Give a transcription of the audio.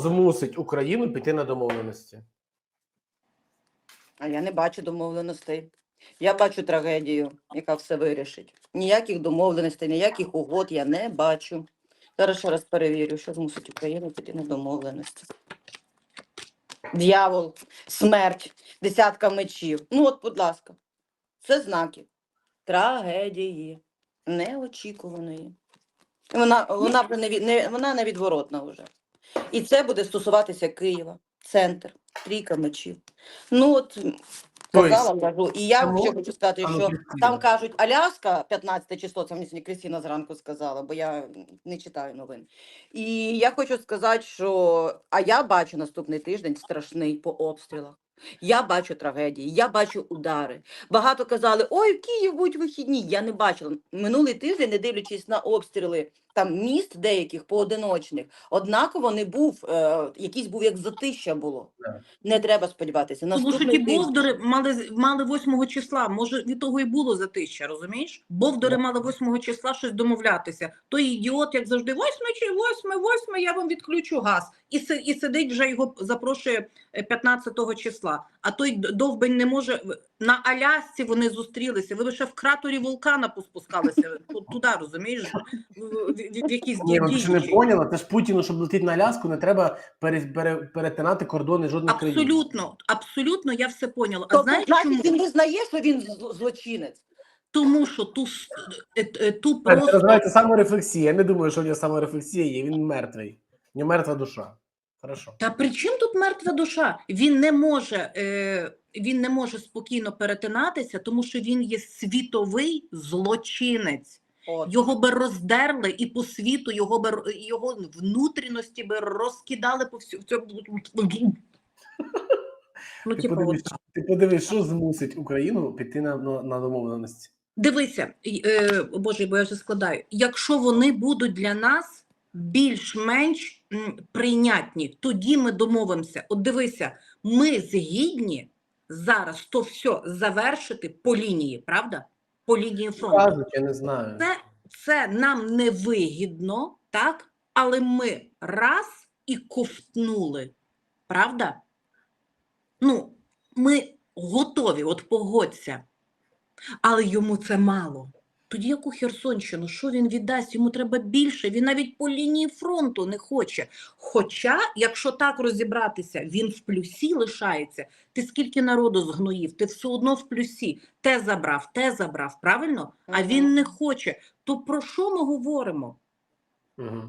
змусить Україну піти на домовленості? А я не бачу домовленостей. Я бачу трагедію, яка все вирішить. Ніяких домовленостей, ніяких угод я не бачу. Зараз ще раз перевірю, що змусить Україну піти на домовленості. Д'явол, смерть, десятка мечів. Ну, от, будь ласка, це знаки трагедії, неочікуваної. Вона, вона, не, не, вона невідворотна вже. І це буде стосуватися Києва, центр, трійка мечів. Ну, от казала, кажу. І я ще хочу сказати, що Кристина. там кажуть Аляска, 15 число, це мені Крістіна зранку сказала, бо я не читаю новин. І я хочу сказати, що а я бачу наступний тиждень страшний по обстрілах. Я бачу трагедії, я бачу удари. Багато казали, ой, в Київ будуть вихідні. Я не бачила. Минулий тиждень, не дивлячись на обстріли там міст деяких поодиночних, однаково не був, е, якийсь був як затища було. Не треба сподіватися. Тому що ті тиждень. бовдори мали мали 8 числа. Може від того і було затища, розумієш? Бовдори Ну. мали 8 числа щось домовлятися. Той ідіот, як завжди, 8 чи 8, 8, я вам відключу газ. І, і сидить вже його запрошує е, 15 числа. А той довбень не може на Алясці вони зустрілися. Ви ще в краторі вулкана поспускалися туди, розумієш? В, в, в, в якісь Ні, ви ще не поняла. Це ж Путіну, щоб летіти на Аляску, не треба пере, пере, перетинати кордони жодної країни. Абсолютно, абсолютно, я все поняла. А Тобто, знаєш чому? він визнає, що він злочинець. Тому що ту, е, е, Це називається саморефлексія. Я не думаю, що у нього саморефлексія є. Він мертвий. У нього мертва душа. Хорошо. та при чим тут мертва душа? Він не може е, він не може спокійно перетинатися, тому що він є світовий злочинець. От. Його би роздерли і по світу його би його внутрішності би розкидали по всьому. Ну, Ти типу, подивись, от. ти подивись, що змусить Україну піти на, на, на домовленості. Дивися, е, Боже, бо я вже складаю. Якщо вони будуть для нас більш-менш прийнятні, тоді ми домовимося. От дивися, ми згідні зараз то все завершити по лінії, правда? По лінії фронту. Кажуть, я не знаю. Це, це нам не вигідно, так? Але ми раз і ковтнули, правда? Ну, ми готові, от погодься. Але йому це мало. Тоді яку Херсонщину, що він віддасть? Йому треба більше. Він навіть по лінії фронту не хоче. Хоча, якщо так розібратися, він в плюсі лишається. Ти скільки народу згноїв, ти все одно в плюсі. Те забрав, те забрав, правильно? А він не хоче. То про що ми говоримо? Угу.